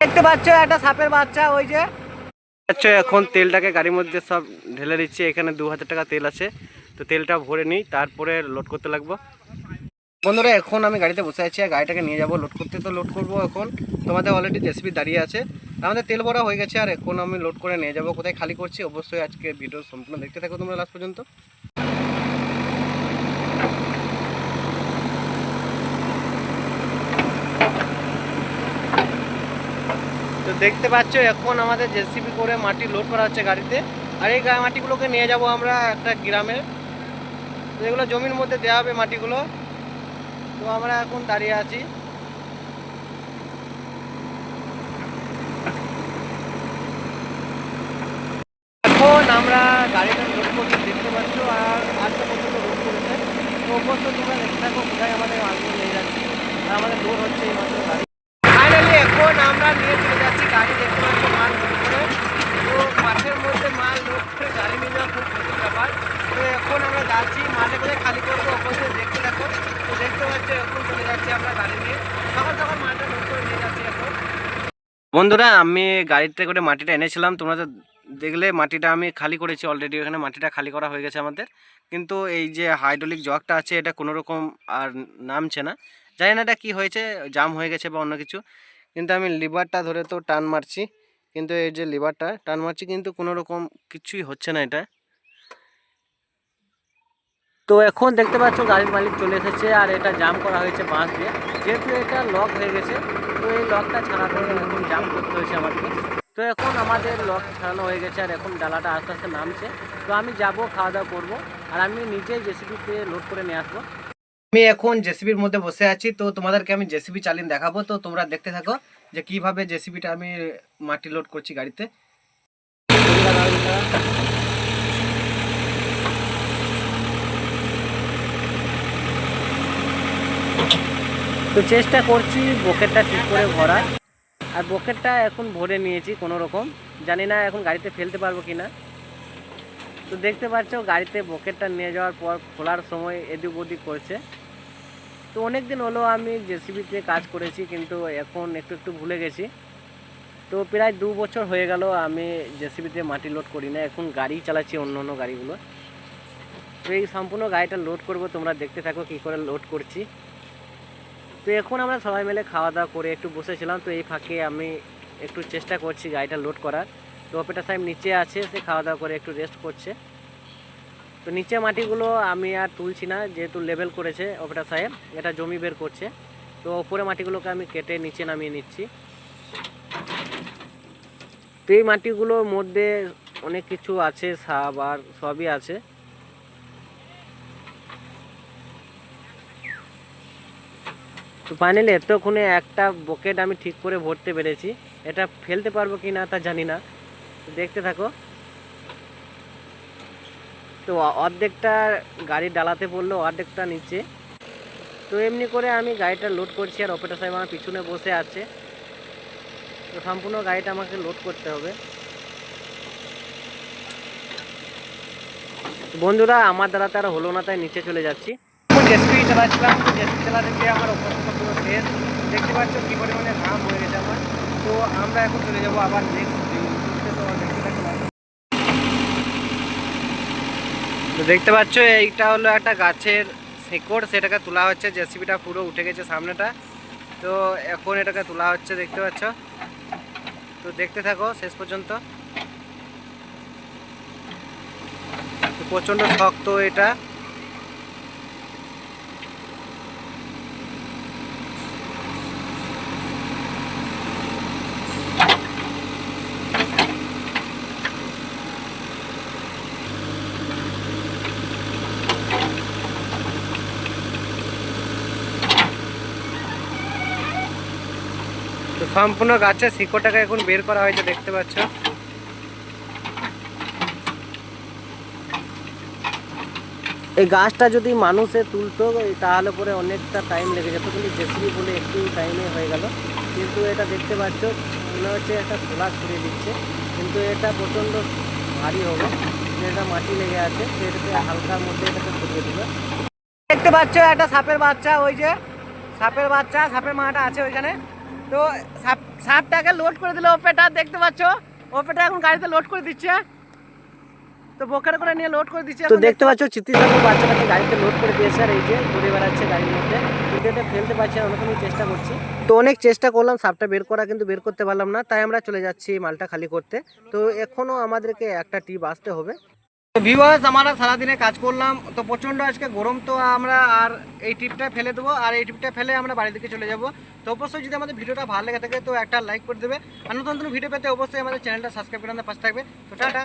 দেখতে পাচ্ছ একটা সাপের বাচ্চা, ওই যে। আচ্ছা এখন তেলটাকে গাড়ির মধ্যে সব ঢেলে দিচ্ছি, এখানে দু হাজার টাকা তেল আছে। তো তেলটা ভরে নিই, তারপরে লোড করতে লাগবো। বন্ধুরা, এখন আমি গাড়িতে বসে আছি আর গাড়িটাকে নিয়ে যাব লোড করতে। তো লোড করব এখন। তোমাদের অলরেডি জেসিবি দাঁড়িয়ে আছে। আমাদের তেল ভরা হয়ে গেছে আর এখন আমি লোড করে নিয়ে যাব। কোথায় খালি করছি, অবশ্যই আজকে ভিডিও সম্পূর্ণ দেখতে থাকো তোমরা লাস্ট পর্যন্ত। দেখতে পাচ্ছ, এখন আমাদের জেসিবি করে মাটি লোড করা হচ্ছে গাড়িতে। আর এই মাটিগুলোকে নিয়ে যাব আমরা একটা গ্রামে। তো এগুলো জমির মধ্যে দেওয়া হবে মাটিগুলো। তো আমরা এখন দাঁড়িয়ে আছি। এখন আমরা গাড়িটা লোড করতে দেখতে পাচ্ছ, আর আজকে পর্যন্ত লোড করেছে। তো অবশ্য তোমরা দেখতে থাকো, কোথায় আমাদের মালগুলো নিয়ে যাচ্ছি। আর আমাদের লোড হচ্ছে এই মাত্র গাড়ি ফাইনালি এখন আমরা নিয়ে চলে যাচ্ছি গাড়ি দেখতে পাচ্ছ মাল লোড করে তো মাঠের মধ্যে মাল লোড করে গাড়ি নিয়ে যাওয়া খুব কঠিন ব্যাপার তো এখন আমরা যাচ্ছি মাঠে করে খালি করব অবশ্যই দেখতে থাকো তো দেখতে পাচ্ছ এখন চলে যাচ্ছি আমরা গাড়ি নিয়ে সকাল সকাল মাঠে লোড করে নিয়ে যাচ্ছি এখন বন্ধুরা, আমি গাড়িতে করে মাটিটা এনেছিলাম। তোমরা তো দেখলে, মাটিটা আমি খালি করেছি অলরেডি ওখানে মাটিটা খালি করা হয়ে গেছে আমাদের। কিন্তু এই যে হাইড্রোলিক জগটা আছে, এটা কোনো রকম আর নামছে না। জানি না এটা কী হয়েছে জাম হয়ে গেছে বা অন্য কিছু। কিন্তু আমি লিভারটা ধরে তো টান মারছি। কিন্তু এই যে লিভারটা টান মারছি কিন্তু কোনো রকম কিছুই হচ্ছে না এটা। তো এখন দেখতে পাচ্ছ গাড়ির মালিক চলে এসেছে আর এটা জাম করা হয়েছে বাঁশ দিয়ে। যেহেতু এটা লক হয়ে গেছে, তো এই লকটা ছাড়াতে এখন জাম করতে হয়েছে আমাদেরকে। তো এখন আমাদের লক ছাড়ানো হয়ে গেছে আর এখন ডালাটা আস্তে আস্তে নামছে। তো আমি যাব, খাওয়া দাওয়া করব আর আমি নিজে জেসিবিতে লোড করে নিয়ে আসব। আমি এখন জেসিবির মধ্যে বসে আছি, তো তোমাদেরকে আমি জেসিবি চালিয়ে দেখাবো। তো তোমরা দেখতে থাকো যে কীভাবে জেসিবিটা আমি মাটি লোড করছি গাড়িতে। তো চেষ্টা করছি বকেটটা ঠিক করে ভরা আর বকেটটা এখন ভরে নিয়েছি কোনো রকম। জানি না এখন গাড়িতে ফেলতে পারব কি না তো দেখতে পাচ্ছ, গাড়িতে বকেটটা নিয়ে যাওয়ার পর খোলার সময় এদিক ওদিক করছে। তো অনেক দিন হলো আমি জেসিবিতে কাজ করেছি, কিন্তু এখন একটু একটু ভুলে গেছি। তো প্রায় দু বছর হয়ে গেল আমি জেসিবিতে মাটি লোড করি না, এখন গাড়ি চালাচ্ছি অন্য অন্য গাড়িগুলো। তো এই সম্পূর্ণ গাড়িটা লোড করব, তোমরা দেখতে থাকো কী করে লোড করছি। তো এখন আমরা সবাই মিলে খাওয়া দাওয়া করে একটু বসেছিলাম, তো এই ফাঁকে আমি একটু চেষ্টা করছি গাড়িটা লোড করার। তো অপেটা সাহেব নিচে আছে, সে খাওয়া দাওয়া করে একটু রেস্ট করছে। তো নিচে মাটিগুলো আমি আর তুলছি না, যেহেতু লেভেল করেছে অপেটা সাহেব, এটা জমি বের করছে। তো ওপরে মাটিগুলোকে আমি কেটে নিচে নামিয়ে নিচ্ছি। তো এই মাটিগুলোর মধ্যে অনেক কিছু আছে সাব আর সবই আছে। তো ফাইনালি এতক্ষণে একটা বকেট আমি ঠিক করে ভরতে পেরেছি। এটা ফেলতে পারব কি না তা জানি না। দেখতে থাকো। তো অর্ধেকটা গাড়ি ডালাতে পড়ল, অর্ধেকটা নিচে। তো এমনি করে আমি গাড়িটা লোড করছি আর অপারেটার সাহেব আমার পিছনে বসে আছে। তো সম্পূর্ণ গাড়িটা আমাকে লোড করতে হবে। বন্ধুরা, আমার দ্বারা তার হলো না, তাই নিচে চলে যাচ্ছি। জেসপি চালাচ্ছিলাম, তো জেসপি চালাতে গিয়ে আমার অভ্যস্ত পুরো শেষ। দেখতে পাচ্ছ কী পরিমাণে ঘাম হয়ে গেছে আমার। তো আমরা এখন চলে যাব আবার নেক্সট তো। দেখতে থাকো তো দেখতে পাচ্ছ, এইটা হলো একটা গাছের শেকড়, সেটাকে তোলা হচ্ছে। জেসিবিটা পুরো উঠে গেছে সামনেটা। তো এখন এটাকে তোলা হচ্ছে, দেখতে পাচ্ছ। তো দেখতে থাকো, শেষ পর্যন্ত। প্রচণ্ড শক্ত এটা। তো সম্পূর্ণ গাছের শিকড়টাকে এখন বের করা হয়েছে, দেখতে পাচ্ছ। এই গাছটা যদি মানুষে তুলতো তাহলে পরে অনেকটা টাইম লেগে যেত, কিন্তু জেসিবি বলে একটু টাইমে হয়ে গেল। কিন্তু এটা দেখতে পাচ্ছ, মনে হচ্ছে একটা খোলা ছড়িয়ে দিচ্ছে, কিন্তু এটা প্রচণ্ড ভারী হবে এটা মাটি লেগে আছে তো এটাতে হালকার মধ্যে এটাকে ছড়িয়ে দিল। দেখতে পাচ্ছ একটা সাপের বাচ্চা, ওই যে সাপের বাচ্চা, সাপের মাটা আছে ওইখানে। তো সাপ সাপটাকে লোড করে দিল ওপেটা দেখতে পাচ্ছ? ওপেটা এখন গাড়িতে লোড করে দিচ্ছে। তো বোকার করে নিয়ে লোড করে দিচ্ছে তো দেখতে পাচ্ছ চিত্তি সাপের বাচ্চাটাকে গাড়িতে লোড করে দিয়েছে আর এই যে ঘুরে বেড়াচ্ছে গাড়ির মধ্যে। কিন্তু এটা ফেলতে পারছি না অনেক চেষ্টা করছি। তো অনেক চেষ্টা করলাম সাপটা বের করা কিন্তু বের করতে পারলাম না। তাই আমরা চলে যাচ্ছি মালটা খালি করতে। তো এখনও আমাদেরকে একটা টিপ আসতে হবে। ভিউয়ার্স আমরা সারাদিনে কাজ করলাম, তো প্রচণ্ড আজকে গরম, তো আমরা আর এই ট্রিপটা ফেলে দেবো, আর এই ট্রিপটা ফেলে আমরা বাড়ির দিকে চলে যাব। তো অবশ্যই যদি আমাদের ভিডিওটা ভালো লেগে থাকে, তো একটা লাইক করে দেবে। আর নতুন নতুন ভিডিও পেতে অবশ্যই আমাদের চ্যানেলটা সাবস্ক্রাইব করে আমাদের পাশে থাকবে। তো টাটা।